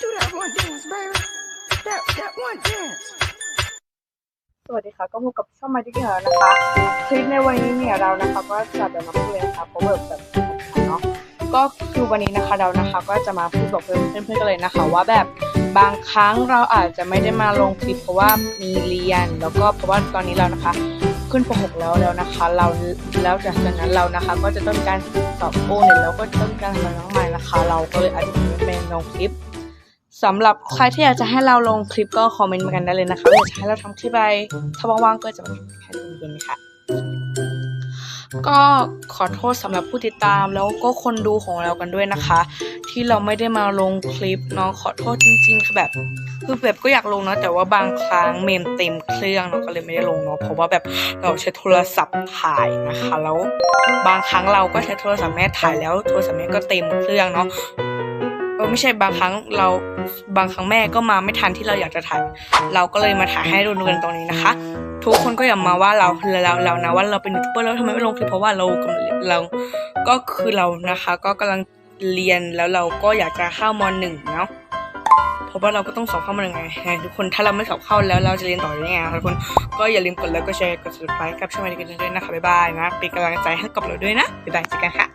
Do that one dance, baby. That that one dance. สวัสดีค่ะ ก็พบกับช่องมาดิกี้แล้วนะคะคลิปในวันนี้เนี่ยเรานะคะก็จะแบบมาพูดเลยนะคะเพราะแบบแบบเนาะก็คือวันนี้นะคะเรานะคะ ก็จะมาพูดบอกเพื่อนเพื่อนๆกันเลยนะคะ ว่าแบบบางครั้งเราอาจจะไม่ได้มาลงคลิปเพราะว่ามีเรียน แล้วก็เพราะว่าตอนนี้เรานะคะ ขึ้นป .6 แล้วแล้วนะคะ เราแล้วจากนั้นเรานะคะ ก็จะต้องการสอบโอเนี่ยแล้วก็ต้องการทำอะไรมากมายนะคะ เราก็เลยอาจจะไม่เป็นลงคลิป สำหรับใครที่อยากจะให้เราลงคลิปก็คอมเมนต์มากันได้เลยนะคะอยากจะให้เราทำคลิปอะไรถ้าว่างๆก็จะมาทำให้ดูเย็นค่ะ ก็ขอโทษสำหรับผู้ติดตามแล้วก็คนดูของเรากันด้วยนะคะ ที่เราไม่ได้มาลงคลิปเนาะขอโทษจริงๆ ค่ะแบบคือแบบก็อยากลงเนาะแต่ว่าบางครั้งเมมเต็มเครื่องเนาะก็เลยไม่ได้ลงเนาะเพราะว่าแบบเราใช้โทรศัพท์ถ่ายนะคะ แล้วบางครั้งเราก็ใช้โทรศัพท์แม่ถ่ายแล้วโทรศัพท์แม่ก็เต็มเครื่องเนาะ เออไม่ใช่บางครั้งเราบางครั้งแม่ก็มาไม่ทันที่เราอยากจะถ่าย เราก็เลยมาถ่ายให้ดูกันตรงนี้นะคะ ทุกคนก็อย่ามาว่าเราเราเรานะว่าเราเป็นยูทูบเบอร์แล้วทำไมไม่ลงคลิปเพราะว่าเรากำลังเราก็คือเรานะคะ ก็กำลังเรียนแล้วเราก็อยากจะเข้ามหนึ่งเนาะเพราะว่าเราก็ต้องสอบเข้ามหนึ่งไงทุกคนถ้าเราไม่สอบเข้าแล้วเราจะเรียนต่อได้ไงทุกคนก็อย่าลืมกดไลค์กดแชร์กด subscribe กับช่องนี้กันด้วยนะคะบ๊ายบายนะเป็นกำลังใจให้กับเราด้วยนะบ๊ายบายเจอกันค่ะ